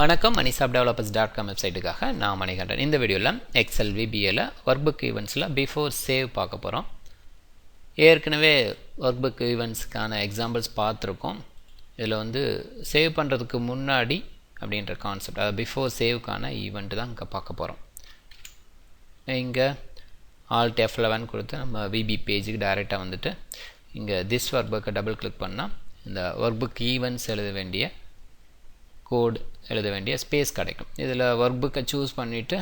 வணக்கம். மணிசாப் developers dot com வெப்சைட்டுக்காக நான் மணிகண்டன். இந்த வீடியோவில் எக்ஸல் விபிஏல ஒர்க் புக் ஈவெண்ட்ஸில் பிஃபோர் சேவ் பார்க்க போகிறோம் ஏற்கனவே ஒர்க் புக் ஈவெண்ட்ஸ்க்கான எக்ஸாம்பிள்ஸ் பார்த்துருக்கோம். இதில் வந்து சேவ் பண்ணுறதுக்கு முன்னாடி அப்படின்ற கான்செப்ட் அதாவது பிஃபோர் சேவ்க்கான ஈவெண்ட் தான் இங்கே பார்க்க போகிறோம் இங்கே ஆல்ட் எஃப் லெவன் கொடுத்து நம்ம விபி பேஜுக்கு டைரெக்டாக வந்துட்டு இங்கே திஸ் ஒர்க் புக்கை டபுள் கிளிக் பண்ணால் இந்த ஒர்க் புக் ஈவெண்ட்ஸ் எழுத வேண்டிய கோட் எழுத வேண்டிய ஸ்பேஸ் கிடைக்கும். இதில் ஒர்க் புக்கை சூஸ் பண்ணிவிட்டு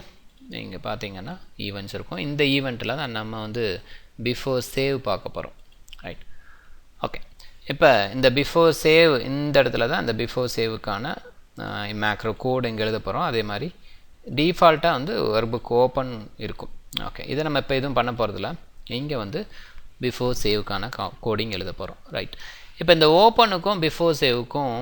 நீங்கள் பார்த்தீங்கன்னா ஈவெண்ட்ஸ் இருக்கும். இந்த ஈவெண்ட்டில் தான் நம்ம வந்து பிஃபோர் சேவ் பார்க்க போகிறோம் ரைட் ஓகே இப்போ இந்த பிஃபோர் சேவ் இந்த இடத்துல தான் இந்த பிஃபோர் சேவுக்கான மேக்ரோ கோடு இங்கே எழுத போகிறோம் அதே மாதிரி டீஃபால்ட்டாக வந்து ஒர்க் புக் ஓப்பன் இருக்கும். ஓகே இதை நம்ம இப்போ எதுவும் பண்ண போகிறதில்ல இங்கே வந்து பிஃபோர் சேவுக்கான கோடிங் எழுத போகிறோம் ரைட் இப்போ இந்த ஓப்பனுக்கும் பிஃபோர் சேவுக்கும்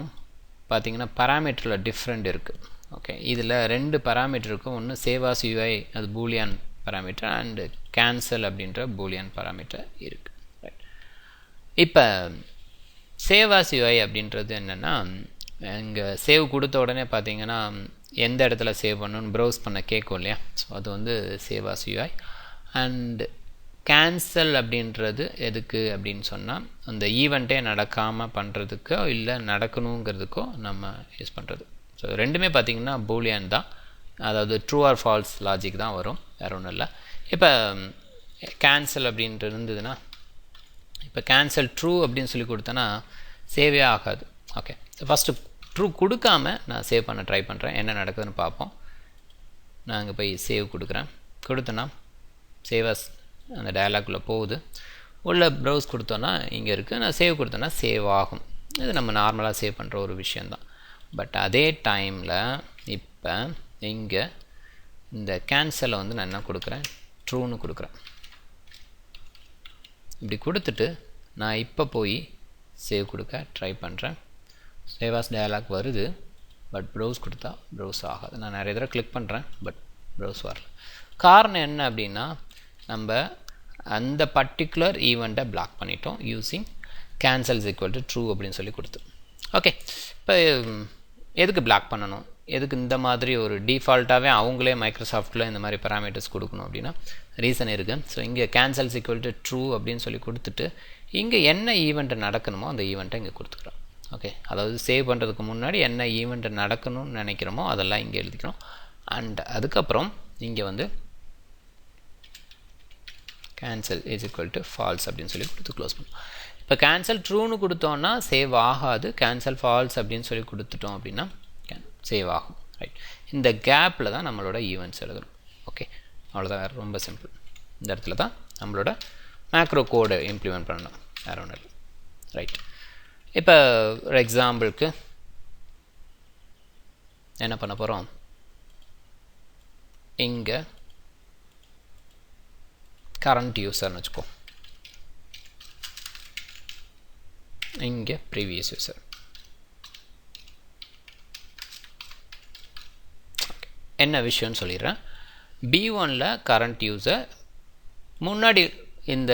பார்த்தீங்கன்னா பராமீட்டரில் டிஃப்ரெண்ட் இருக்குது ஓகே இதில் ரெண்டு பராமீட்டர் இருக்கும் ஒன்று சேவாஸ் யூஐ அது பூலியான் பராமீட்டர் அண்டு கேன்சல் அப்படின்ற பூலியான் பராமீட்டர் இருக்குது ரைட் இப்போ சேவாஸ் யூஐ அப்படின்றது என்னென்னா இங்கே சேவ் கொடுத்த உடனே பார்த்தீங்கன்னா எந்த இடத்துல சேவ் பண்ணணும்னு ப்ரௌஸ் பண்ண கேட்கும் இல்லையா? ஸோ அது வந்து சேவாஸ் யூஐ அண்டு கேன்சல் அப்படின்றது எதுக்கு அப்படின்னு சொன்னால் அந்த ஈவெண்ட்டே நடக்காமல் பண்ணுறதுக்கோ இல்லை நடக்கணுங்கிறதுக்கோ நம்ம யூஸ் பண்ணுறது ஸோ ரெண்டுமே பார்த்திங்கன்னா பூலியன் தான். அதாவது ட்ரூ ஆர் ஃபால்ஸ் லாஜிக் தான் வரும். வேறு ஒன்றும் இல்லை. இப்போ கேன்சல் அப்படின்ட்டு இருந்ததுன்னா இப்போ கேன்சல் ட்ரூ அப்படின்னு சொல்லி கொடுத்தேன்னா சேவே ஆகாது. ஓகே ஃபஸ்ட்டு ட்ரூ கொடுக்காம நான் சேவ் பண்ண ட்ரை பண்ணுறேன் என்ன நடக்குதுன்னு பார்ப்போம். நான் அங்கே போய் சேவ் கொடுக்குறேன். கொடுத்தேன்னா சேவஸ் அந்த டயலாக்குள்ளே போகுது. உள்ளே ப்ரௌஸ் கொடுத்தோன்னா இங்கே இருக்குது நான் சேவ் கொடுத்தோன்னா சேவ் ஆகும். இது நம்ம நார்மலாக சேவ் பண்ணுற ஒரு விஷயந்தான் பட் அதே டைமில் இப்போ இங்கே இந்த கேன்சலை வந்து நான் என்ன கொடுக்குறேன்? ட்ரூன்னு கொடுக்குறேன். இப்படி கொடுத்துட்டு நான் இப்போ போய் சேவ் கொடுக்க ட்ரை பண்ணுறேன் சேவாஸ் டயலாக் வருது. பட் ப்ரௌஸ் கொடுத்தா ப்ரௌஸ் ஆகாது. நான் நிறைய தடவை கிளிக் பண்ணுறேன் பட் ப்ரௌஸ் வரல. காரணம் என்ன அப்படின்னா நம்ம அந்த பர்டிகுலர் ஈவெண்ட்டை பிளாக் பண்ணிட்டோம் using cancels equal to true அப்படின்னு சொல்லி கொடுத்து. ஓகே இப்போ எதுக்கு பிளாக் பண்ணணும்? எதுக்கு இந்த மாதிரி ஒரு டிஃபால்ட்டாகவே அவங்களே மைக்ரோசாஃப்ட்டில் இந்த மாதிரி பராமீட்டர்ஸ் கொடுக்கணும் அப்படின்னா ரீசன் இருக்குது ஸோ இங்கே கேன்சல்ஸ் ஈக்குவல் டு ட்ரூ அப்படின்னு சொல்லி கொடுத்துட்டு இங்கே என்ன ஈவெண்ட்டு நடக்கணுமோ அந்த ஈவெண்ட்டை இங்கே கொடுத்துக்கிறோம். ஓகே அதாவது சேவ் பண்ணுறதுக்கு முன்னாடி என்ன ஈவெண்ட்டு நடக்கணும்னு நினைக்கிறோமோ அதெல்லாம் இங்கே எழுதிக்கிறோம். அண்ட் அதுக்கப்புறம் இங்கே வந்து cancel is equal to false அப்படின்னு சொல்லி கொடுத்து க்ளோஸ் பண்ணும். இப்போ கேன்சல் ட்ரூன்னு கொடுத்தோன்னா சேவ் ஆகாது. கேன்சல் ஃபால்ஸ் அப்படின்னு சொல்லி கொடுத்துட்டோம் அப்படின்னா சேவ் ஆகும். ரைட் இந்த கேப்பில் தான் நம்மளோட ஈவெண்ட்ஸ் எழுதணும். ஓகே அவ்வளோதான் வேறு ரொம்ப சிம்பிள் இந்த இடத்துல தான் நம்மளோட மேக்ரோ கோடை இம்ப்ளிமெண்ட் பண்ணணும். வேறு ஒன்றும் இல்லை. ரைட் இப்போ ஒரு எக்ஸாம்பிளுக்கு என்ன பண்ண போகிறோம் இங்கே கரண்ட் யூசர்னு வச்சுக்கோ. இங்கே ப்ரீவியஸ் யூசர் என்ன விஷயம்னு சொல்லிடுறேன். பி ஒனில் கரண்ட் யூசர் முன்னாடி இந்த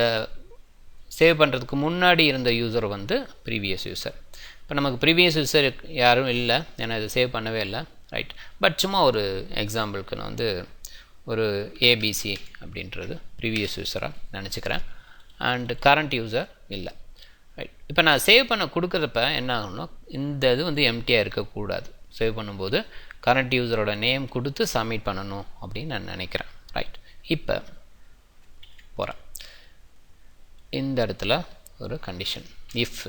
சேவ் பண்ணுறதுக்கு முன்னாடி இருந்த யூசர் வந்து ப்ரீவியஸ் யூசர் இப்போ நமக்கு ப்ரீவியஸ் யூசர் யாரும் இல்லை. ஏன்னா இது சேவ் பண்ணவே இல்லை. ரைட் பட் சும்மா ஒரு எக்ஸாம்பிளுக்கு நான் வந்து ஒரு ஏபிசி அப்படின்றது ப்ரீவியஸ் யூஸராக நினச்சிக்கிறேன். அண்டு கரண்ட் யூஸர் இல்லை. ரைட் இப்போ நான் சேவ் பண்ண கொடுக்குறப்ப என்ன ஆகணும்னா இந்த இது வந்து எம்டியாக இருக்கக்கூடாது. சேவ் பண்ணும்போது கரண்ட் யூஸரோட நேம் கொடுத்து சப்மிட் பண்ணணும் அப்படின்னு நான் நினைக்கிறேன். ரைட் இப்போ போகிறேன் இந்த இடத்துல ஒரு condition if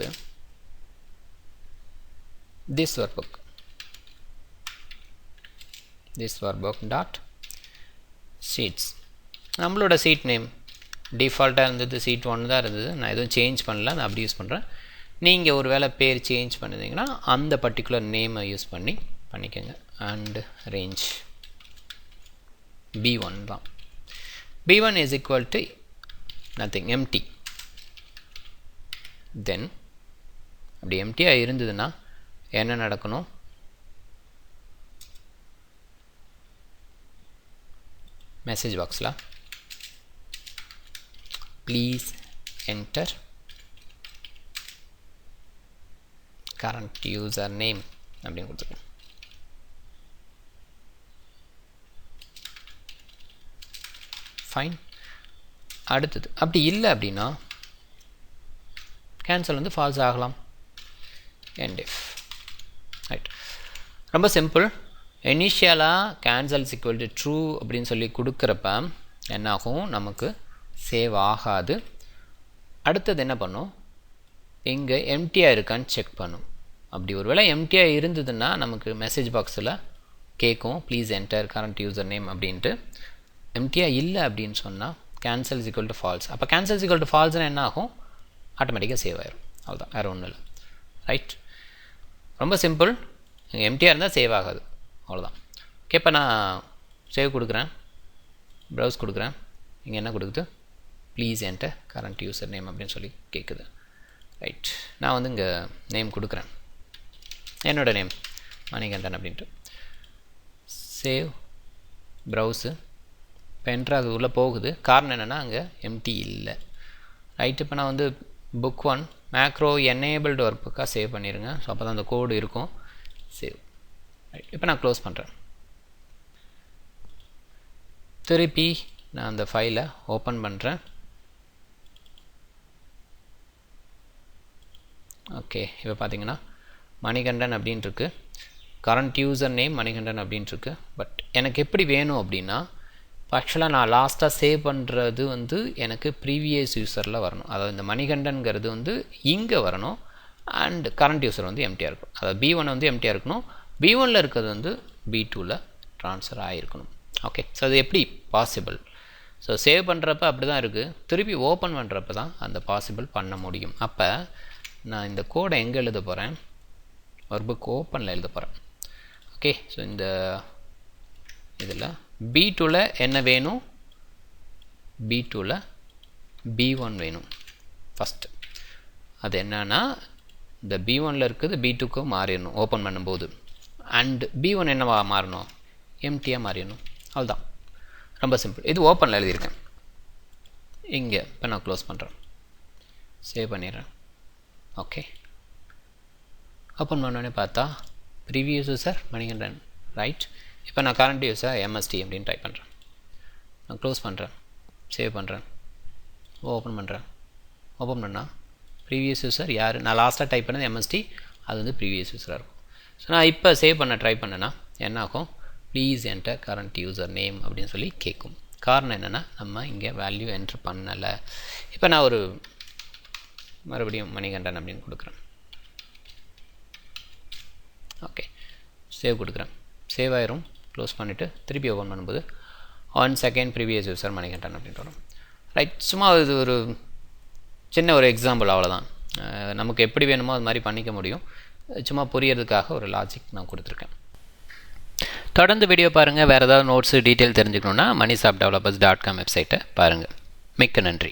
this workbook this workbook dot sheets நம்மளோட சீட் நேம் டிஃபால்ட்டாக இருந்தது சீட் ஒன் தான் இருந்தது. நான் எதுவும் சேஞ்ச் பண்ணல நான் அப்படி யூஸ் பண்ணுறேன் நீங்கள் ஒரு வேளை பேர் சேஞ்ச் பண்ணிங்கன்னா அந்த பர்டிகுலர் நேமை யூஸ் பண்ணி பண்ணிக்கோங்க. அண்டு ரேஞ்ச் பி ஒன் தான். B one is equal to nothing empty then அப்படி எம்டியாக இருந்ததுன்னா என்ன நடக்கணும்? Message बॉक्सला please enter current user name அப்படின்னு கொடுத்துருக்கோம் ஃபைன் அடுத்தது அப்படி இல்லை அப்படின்னா கேன்சல் வந்து ஃபால்ஸ் ஆகலாம். அண்ட் இஃப் ரைட் ரொம்ப சிம்பிள் இனிஷியலாக கேன்சல் ஈக்குவல் டு ட்ரூ அப்படின்னு சொல்லி கொடுக்குறப்ப என்னாகும்? நமக்கு சேவ் ஆகாது. அடுத்தது என்ன பண்ணும்? இங்கே எம்டியாக இருக்கான்னு செக் பண்ணும். அப்படி ஒரு வேளை எம்டியாக இருந்ததுன்னா நமக்கு மெசேஜ் பாக்ஸில் கேட்கும். Please enter current user name அப்படின்ட்டு. எம்டியாக இல்லை அப்படின்னு சொன்னால் கேன்சல்ஸ் ஈக்குவல் டு ஃபால்ஸ் அப்போ கேன்சல்ஸ் ஈக்குவல் டு ஃபால்ஸ்னால் என்ன ஆகும் ஆட்டோமேட்டிக்காக சேவ் ஆயிரும். அவ்வளோதான் வேறு ஒன்றும் இல்லை. ரைட் ரொம்ப சிம்பிள் எம்டியாக இருந்தால் சேவ் ஆகாது. அவ்வளோதான் ஓகே இப்போ நான் சேவ் கொடுக்குறேன். ப்ரௌஸ் கொடுக்குறேன். இங்கே என்ன கொடுக்குது? ப்ளீஸ் என்கிட்ட கரண்ட் யூசர் நேம் அப்படின்னு சொல்லி கேட்குது ரைட் நான் வந்து இங்கே நேம் கொடுக்குறேன். என்னோடய நேம் மணிகண்டன் அப்படின்ட்டு. சேவ் ப்ரௌஸு இப்போ என்ட்ரு அது உள்ளே போகுது. காரணம் என்னென்னா அங்கே எம்டி இல்லை. ரைட் இப்போ நான் வந்து புக் ஒன் மேக்ரோ எனேபிள்டு ஒர்க்குக்காக சேவ் பண்ணிடுங்க ஸோ அப்போ தான் அந்த கோடு இருக்கும். சேவ் இப்போ நான் க்ளோஸ் பண்ணுறேன் திருப்பி நான் அந்த ஃபைலை ஓப்பன் பண்ணுறேன் ஓகே இப்போ பார்த்தீங்கன்னா மணிகண்டன் அப்படின்ட்டுருக்கு கரண்ட் யூசர் நேம் மணிகண்டன் அப்படின்ட்டுருக்கு பட் எனக்கு எப்படி வேணும் அப்படின்னா ஆக்சுவலாக நான் லாஸ்ட்டாக சேவ் பண்ணுறது வந்து எனக்கு ப்ரீவியஸ் யூசரில் வரணும். அதாவது இந்த மணிகண்டன்கிறது வந்து இங்கே வரணும். அண்ட் கரண்ட் யூசர் வந்து எம்டியாக இருக்கணும். அதாவது பி ஒன் வந்து எம்டியாக இருக்கணும். பி ஒனில் இருக்கிறது வந்து பி டூவில் ட்ரான்ஸ்ஃபர் ஆகிருக்கணும் ஓகே ஸோ அது எப்படி? பாசிபிள் ஸோ சேவ் பண்ணுறப்ப அப்படி தான் இருக்குது திருப்பி ஓப்பன் பண்ணுறப்ப தான் அந்த பாசிபிள் பண்ண முடியும். அப்போ நான் இந்த கோடை எங்கே எழுத போகிறேன் ஒரு புக் ஓப்பனில் எழுத போகிறேன் ஓகே ஸோ இந்த இதில் பி டூவில் என்ன வேணும்? பி டூவில் பி ஒன் வேணும். ஃபஸ்ட்டு அது என்னன்னா இந்த பி ஒனில் இருக்குது பி டூக்கு மாறிடணும் ஓப்பன் பண்ணும்போது. அண்ட் பி ஒன் என்னவா மாறணும்? எம்டியாக மாறிடணும். அவ்வளோதான் ரொம்ப சிம்பிள் இது ஓப்பனில் எழுதியிருக்கேன். இங்கே இப்போ நான் க்ளோஸ் பண்ணுறேன் சேவ் பண்ணிடுறேன். ஓகே ஓப்பன் பண்ணோடனே பார்த்தா ப்ரீவியஸ் யூசர் மணிகண்டன் ரைட் இப்போ நான் கரண்ட் யூஸர் எம்எஸ்டி அப்படின்னு டைப் பண்ணுறேன் நான் க்ளோஸ் பண்ணுறேன் சேவ் பண்ணுறேன் ஓப்பன் பண்ணுறேன் ஓப்பன் பண்ணால் ப்ரீவியஸ் யூஸர் யார்? நான் லாஸ்ட்டாக டைப் பண்ணது எம்எஸ்டி அது வந்து ப்ரீவியஸ் யூஸராக இருக்கும். ஸோ நான் இப்போ சேவ் பண்ண ட்ரை பண்ணேன்னா என்ன ஆகும் please enter current user name அப்படின்னு சொல்லி கேட்கும் காரணம் என்னென்னா நம்ம இங்கே வேல்யூ என்ட்ரு பண்ணலை. இப்போ நான் ஒரு மறுபடியும் மணிகண்டன் அப்படின்னு கொடுக்குறேன். ஓகே சேவ் கொடுக்குறேன். சேவ் ஆயிரும். க்ளோஸ் பண்ணிவிட்டு திருப்பி ஓப்பன் பண்ணும்போது one second previous user Manikandan அப்படின்ட்டு வரும். ரைட் சும்மா இது ஒரு சின்ன ஒரு எக்ஸாம்பிள் அவ்வளோதான் நமக்கு எப்படி வேணுமோ அது மாதிரி பண்ணிக்க முடியும். சும்மா புரியறதுக்காக ஒரு லாஜிக் நான் கொடுத்துருக்கேன். தொடர்ந்து வீடியோ பாருங்கள் வேறு ஏதாவது நோட்ஸு டீட்டெயில் தெரிஞ்சுக்கணுன்னா மணி சாப் டெவலப்பர்ஸ் டாட் காம் வெப்சைட்டை பாருங்கள் மிக்க நன்றி.